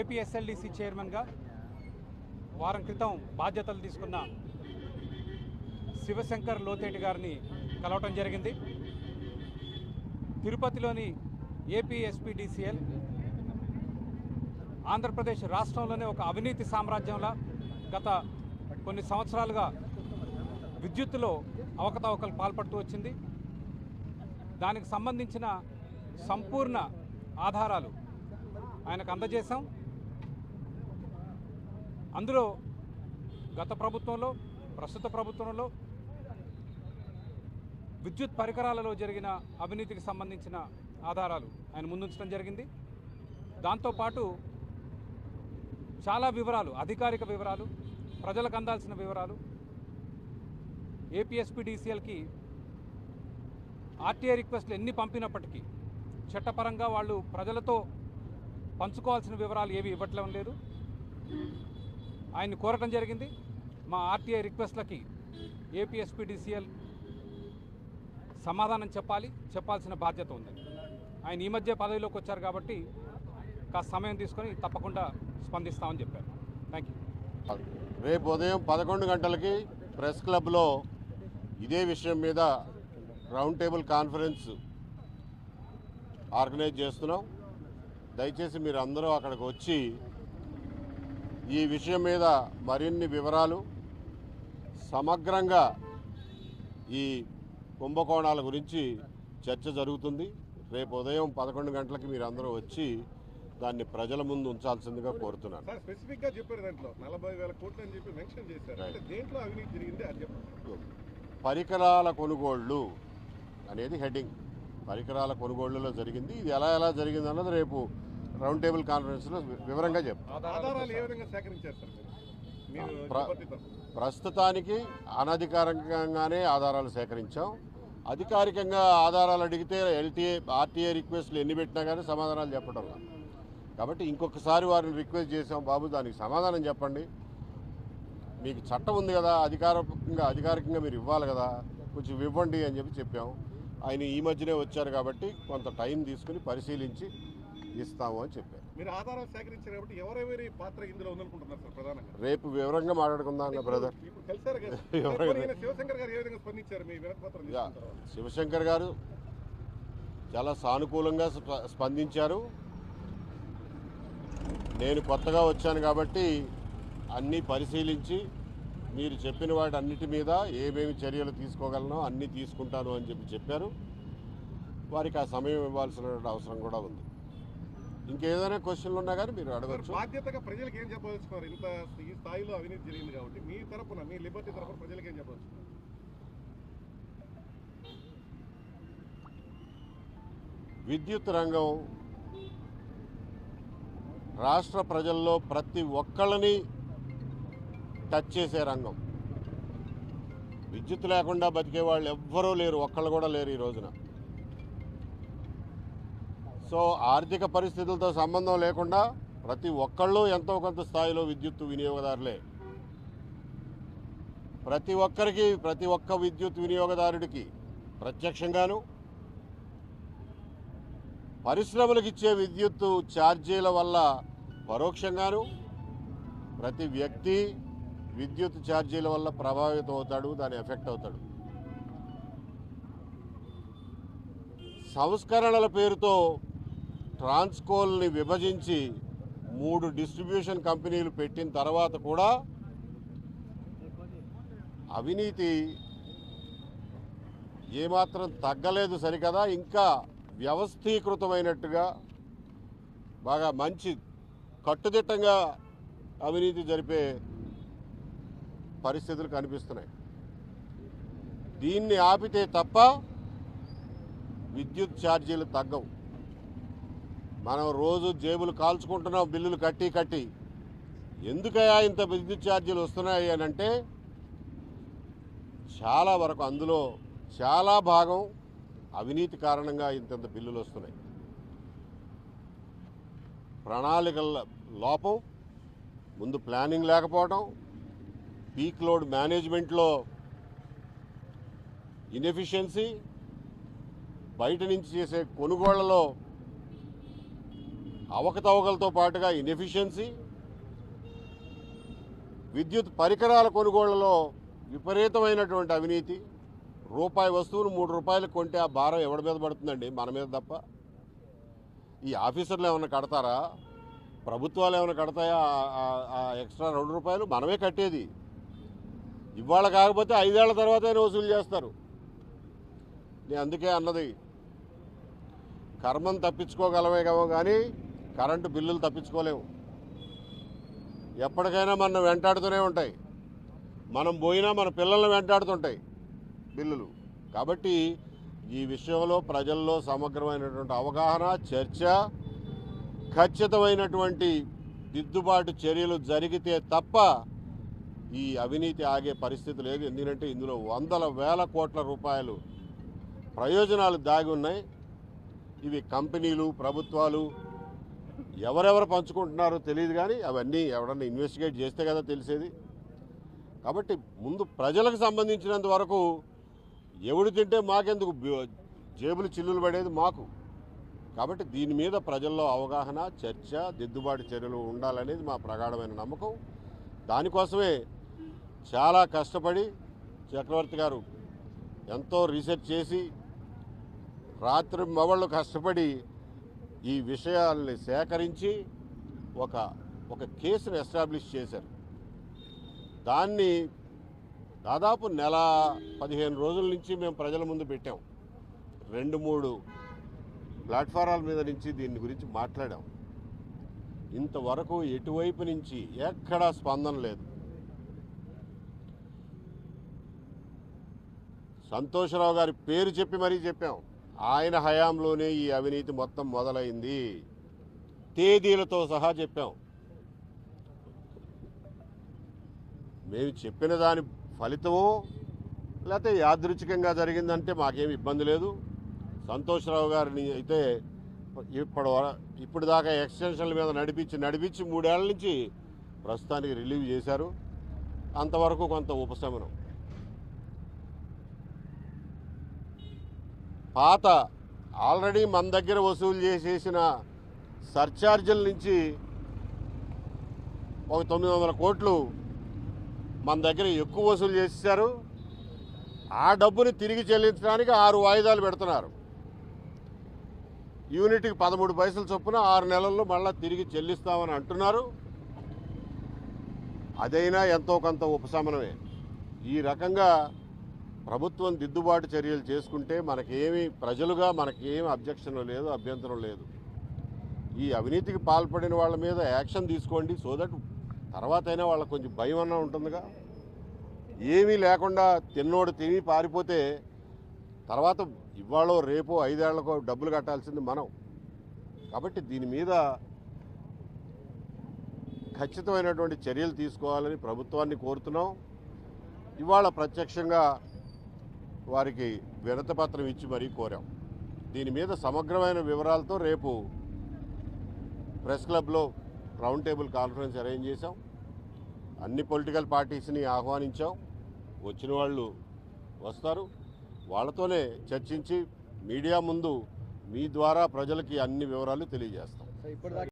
ఏపీఎస్ఎల్డిసి చైర్మన్గా వారం క్రితం బాధ్యతలు తీసుకున్న శివశంకర్ లోతేటి గారిని కలవటం జరిగింది. తిరుపతిలోని ఏపీఎస్పీడిసిఎల్ ఆంధ్రప్రదేశ్ రాష్ట్రంలోనే ఒక అవినీతి సామ్రాజ్యంలా గత కొన్ని సంవత్సరాలుగా విద్యుత్తులో అవకతవకలు పాల్పడుతూ వచ్చింది. దానికి సంబంధించిన సంపూర్ణ ఆధారాలు ఆయనకు అందజేశాం. అందులో గత ప్రభుత్వంలో ప్రస్తుత ప్రభుత్వంలో విద్యుత్ పరికరాలలో జరిగిన అవినీతికి సంబంధించిన ఆధారాలు ఆయన ముందుంచడం జరిగింది. దాంతోపాటు చాలా వివరాలు అధికారిక వివరాలు ప్రజలకు అందాల్సిన వివరాలు ఏపీఎస్పీడీసీఎల్కి ఆర్టీఐ రిక్వెస్ట్లు ఎన్ని పంపినప్పటికీ చట్టపరంగా వాళ్ళు ప్రజలతో పంచుకోవాల్సిన వివరాలు ఏవి ఇవ్వట్లేం లేదు. ఆయన్ని కోరటం జరిగింది. మా ఆర్టీఐ రిక్వెస్ట్లకి ఏపీఎస్పీడీసీఎల్ సమాధానం చెప్పాలి చెప్పాల్సిన బాధ్యత ఉంది. ఆయన ఈ మధ్య పదవిలోకి వచ్చారు కాబట్టి కాస్త సమయం తీసుకొని తప్పకుండా స్పందిస్తామని చెప్పారు. థ్యాంక్ యూ రేపు ఉదయం పదకొండు గంటలకి ప్రెస్ క్లబ్లో ఇదే విషయం మీద రౌండ్ టేబుల్ కాన్ఫరెన్స్ ఆర్గనైజ్ చేస్తున్నాం. దయచేసి మీరు అందరూ అక్కడికి వచ్చి ఈ విషయం మీద మరిన్ని వివరాలు సమగ్రంగా ఈ కుంభకోణాల గురించి చర్చ జరుగుతుంది. రేపు ఉదయం పదకొండు గంటలకి మీరు అందరూ వచ్చి దాన్ని ప్రజల ముందు ఉంచాల్సిందిగా కోరుతున్నాను. సార్ స్పెసిఫిక్గా చెప్పారు దాంట్లో. నలభై వేల కోట్లు అని చెప్పి మెన్షన్ చేశారు. అంటే దేంట్లో అవినీతి జరిగింది అది చెప్పండి. పరికరాల కొనుగోళ్ళు అనేది హెడ్డింగ్. పరికరాల కొనుగోళ్ళలో జరిగింది. ఇది ఎలా ఎలా జరిగింది అన్నది రేపు రౌండ్ టేబుల్ కాన్ఫరెన్స్లో వివరంగా చెప్తాం. ప్రస్తుతానికి అనధికారికంగానే ఆధారాలు సేకరించాం. అధికారికంగా ఆధారాలు అడిగితే ఎల్టీఏ ఆర్టీఏ రిక్వెస్ట్లు ఎన్ని పెట్టినా కానీ సమాధానాలు చెప్పడం. కాబట్టి ఇంకొకసారి వారిని రిక్వెస్ట్ చేసాం బాబు దానికి సమాధానం చెప్పండి. మీకు చట్టం ఉంది కదా అధికారికంగా అధికారికంగా మీరు ఇవ్వాలి కదా కొంచెం ఇవ్వండి అని చెప్పి చెప్పాం. ఆయన ఈ మధ్యనే వచ్చారు కాబట్టి కొంత టైం తీసుకుని పరిశీలించి ఇస్తాము అని చెప్పారు. మీరు ఆధారాలు సేకరించారు కాబట్టి ఎవరెవరి పాత్ర ఇందులో ఉందనుకుంటున్నారు సార్ ప్రధానంగా? రేపు వివరంగా మాట్లాడుకుందాం బ్రదర్ ఇప్పుడు కలిసారు కదా ఎవరైనా- మరి ఈయన శివశంకర్ గారు ఏ విధంగా స్పందించారు మీ వినతిపత్రం యా, తీసుకున్న తర్వాత? శివశంకర్ గారు చాలా సానుకూలంగా స్ప- స్పందించారు. నేను కొత్తగా వచ్చాను కాబట్టి అన్నీ పరిశీలించి మీరు చెప్పిన వాటి అన్నిటి మీద ఏమేమి చర్యలు తీసుకోగలనో అన్నీ తీసుకుంటాను అని చెప్పి చెప్పారు. వారికి ఆ సమయం ఇవ్వాల్సిన అవసరం కూడా ఉంది. ఇంకేదైనా క్వశ్చన్లు ఉన్నా కానీ మీరు అడగచ్చు. బాధ్యతగా ప్రజలకు ఏం చెప్పదలుచుకున్నారు? ఇంత ఈ స్థాయిలో అవినీతి జరిగింది కాబట్టి మీ తరపున మీ లిబర్టీ తరపున ప్రజలకు ఏం చెప్పదలుచుకున్నారు? విద్యుత్ రంగం రాష్ట్ర ప్రజల్లో ప్రతి ఒక్కళ్ళని టచ్ చేసే రంగం. విద్యుత్ లేకుండా బతికే వాళ్ళు ఎవ్వరూ లేరు ఒక్కళ్ళు కూడా లేరు ఈ రోజున. సో ఆర్థిక పరిస్థితులతో సంబంధం లేకుండా ప్రతి ఒక్కళ్ళు ఎంతో కొంత స్థాయిలో విద్యుత్ వినియోగదారులే. ప్రతి ఒక్కరికి ప్రతి ఒక్క విద్యుత్ వినియోగదారుడికి ప్రత్యక్షంగాను పరిశ్రమలకు ఇచ్చే విద్యుత్తు ఛార్జీల వల్ల పరోక్షంగాను ప్రతి వ్యక్తి విద్యుత్ ఛార్జీల వల్ల ప్రభావితం అవుతాడు దాని ఎఫెక్ట్ అవుతాడు. సంస్కరణల పేరుతో ట్రాన్స్కోల్ని విభజించి మూడు డిస్ట్రిబ్యూషన్ కంపెనీలు పెట్టిన తర్వాత కూడా అవినీతి ఏమాత్రం తగ్గలేదు సరికదా. ఇంకా వ్యవస్థీకృతమైనట్టుగా బాగా మంచి కట్టుదిట్టంగా అవినీతి జరిపే పరిస్థితులు కనిపిస్తున్నాయి. దీన్ని ఆపితే తప్ప విద్యుత్ ఛార్జీలు తగ్గవు. మనం రోజు జేబులు కాల్చుకుంటున్నాం బిల్లులు కట్టి కట్టి. ఎందుకయా ఇంత విద్యుత్ ఛార్జీలు వస్తున్నాయి అని అంటే చాలా వరకు అందులో చాలా భాగం అవినీతి కారణంగా ఇంతంత బిల్లులు వస్తున్నాయి. ప్రణాళికల లోపం ముందు ప్లానింగ్ లేకపోవడం పీక్ లోడ్ మేనేజ్మెంట్లో ఇన్ఎఫిషియన్సీ బయట నుంచి చేసే కొనుగోళ్ళలో అవకతవకలతో పాటుగా ఇన్ఎఫిషియన్సీ విద్యుత్ పరికరాల కొనుగోళ్ళలో విపరీతమైనటువంటి అవినీతి. రూపాయి వస్తువును మూడు రూపాయలు కొంటే ఆ భారం ఎవడి మీద పడుతుందండి? మన మీద తప్ప. ఈ ఆఫీసర్లు ఏమైనా కడతారా? ప్రభుత్వాలు ఏమైనా కడతాయా? ఆ- ఎక్స్ట్రా రెండు రూపాయలు మనమే కట్టేది. ఇవాళ కాకపోతే ఐదేళ్ళ తర్వాత వసూలు చేస్తారు. నేను అందుకే అన్నది. కర్మం తప్పించుకోగలమేమో కానీ కరెంటు బిల్లులు తప్పించుకోలేము ఎప్పటికైనా మనం వెంటాడుతూనే ఉంటాయి. మనం పోయినా మన పిల్లల్ని వెంటాడుతుంటాయి బిల్లులు. కాబట్టి ఈ విషయంలో ప్రజల్లో సమగ్రమైనటువంటి అవగాహన చర్చ ఖచ్చితమైనటువంటి దిద్దుబాటు చర్యలు జరిగితే తప్ప ఈ అవినీతి ఆగే పరిస్థితి లేదు. ఎందుకంటే ఇందులో వందల వేల కోట్ల రూపాయలు ప్రయోజనాలు దాగి ఉన్నాయి. ఇవి కంపెనీలు ప్రభుత్వాలు ఎవరెవరు పంచుకుంటున్నారో తెలియదు కానీ అవన్నీ ఎవడన్నా ఇన్వెస్టిగేట్ చేస్తే కదా తెలిసేది. కాబట్టి ముందు ప్రజలకు సంబంధించినంత వరకు ఎవడు తింటే మాకెందుకు జేబులు చిల్లులు పడేది మాకు. కాబట్టి దీని మీద ప్రజల్లో అవగాహన చర్చ దిద్దుబాటు చర్యలు ఉండాలనేది మా ప్రగాఢమైన నమ్మకం. దానికోసమే చాలా కష్టపడి చక్రవర్తి గారు ఎంతో రీసెర్చ్ చేసి రాత్రి మొబళ్ళు కష్టపడి ఈ విషయాల్ని సేకరించి ఒక ఒక కేసును ఎస్టాబ్లిష్ చేశారు. దాన్ని దాదాపు నెల పదిహేను రోజుల నుంచి మేము ప్రజల ముందు పెట్టాం. రెండు మూడు ప్లాట్ఫారాల మీద నుంచి దీని గురించి మాట్లాడాం. ఇంతవరకు ఎటువైపు నుంచి ఎక్కడా స్పందన లేదు. సంతోషరావు గారి పేరు చెప్పి మరీ చెప్పాం. ఆయన హయాంలోనే ఈ అవినీతి మొత్తం మొదలైంది. తేదీలతో సహా చెప్పాం. మేము చెప్పిన దాని ఫలితమో లేకపోతే యాదృచ్ఛికంగా జరిగిందంటే మాకేం ఇబ్బంది లేదు. సంతోషరావు గారిని అయితే ఇప్పటి ఇప్పుడు దాకా ఎక్స్టెన్షన్ల మీద నడిపించి నడిపించి మూడేళ్ళ నుంచి ప్రస్తుతానికి రిలీవ్ చేశారు. అంతవరకు కొంత ఉపశమనం. పాత ఆల్రెడీ మన దగ్గర వసూలు చేసేసిన సర్ఛార్జీల నుంచి ఒక తొమ్మిది వందల కోట్లు మన దగ్గర ఎక్కువ వసూలు చేసేసారు ఆ డబ్బుని తిరిగి చెల్లించడానికి ఆరు వాయిదాలు పెడుతున్నారు. యూనిట్కి పదమూడు పైసలు చొప్పున ఆరు నెలల్లో మళ్ళీ తిరిగి చెల్లిస్తామని అంటున్నారు. అదైనా ఎంతో కొంత ఉపశమనమే. ఈ రకంగా ప్రభుత్వం దిద్దుబాటు చర్యలు చేసుకుంటే మనకేమి ప్రజలుగా మనకేమి అబ్జెక్షన్ లేదు అభ్యంతరం లేదు. ఈ అవినీతికి పాల్పడిన వాళ్ళ మీద యాక్షన్ తీసుకోండి. సో దట్ తర్వాత అయినా వాళ్ళకి కొంచెం భయం అన్నా ఉంటుందిగా. ఏమీ లేకుండా తిన్నోడు తిని పారిపోతే తర్వాత ఇవాళ రేపో ఐదేళ్ళకో డబ్బులు కట్టాల్సింది మనం. కాబట్టి దీని మీద ఖచ్చితమైనటువంటి చర్యలు తీసుకోవాలని ప్రభుత్వాన్ని కోరుతున్నాం. ఇవాళ ప్రత్యక్షంగా వారికి వినతపత్రం ఇచ్చి మరీ కోరాం. దీని మీద సమగ్రమైన వివరాలతో రేపు ప్రెస్ క్లబ్లో రౌండ్ టేబుల్ కాన్ఫరెన్స్ అరేంజ్ చేశాం. అన్ని పొలిటికల్ పార్టీస్ని ఆహ్వానించాం. వచ్చిన వాళ్ళు వస్తారు. వాళ్ళతోనే చర్చించి మీడియా ముందు మీ ద్వారా ప్రజలకి అన్ని వివరాలు తెలియజేస్తాం.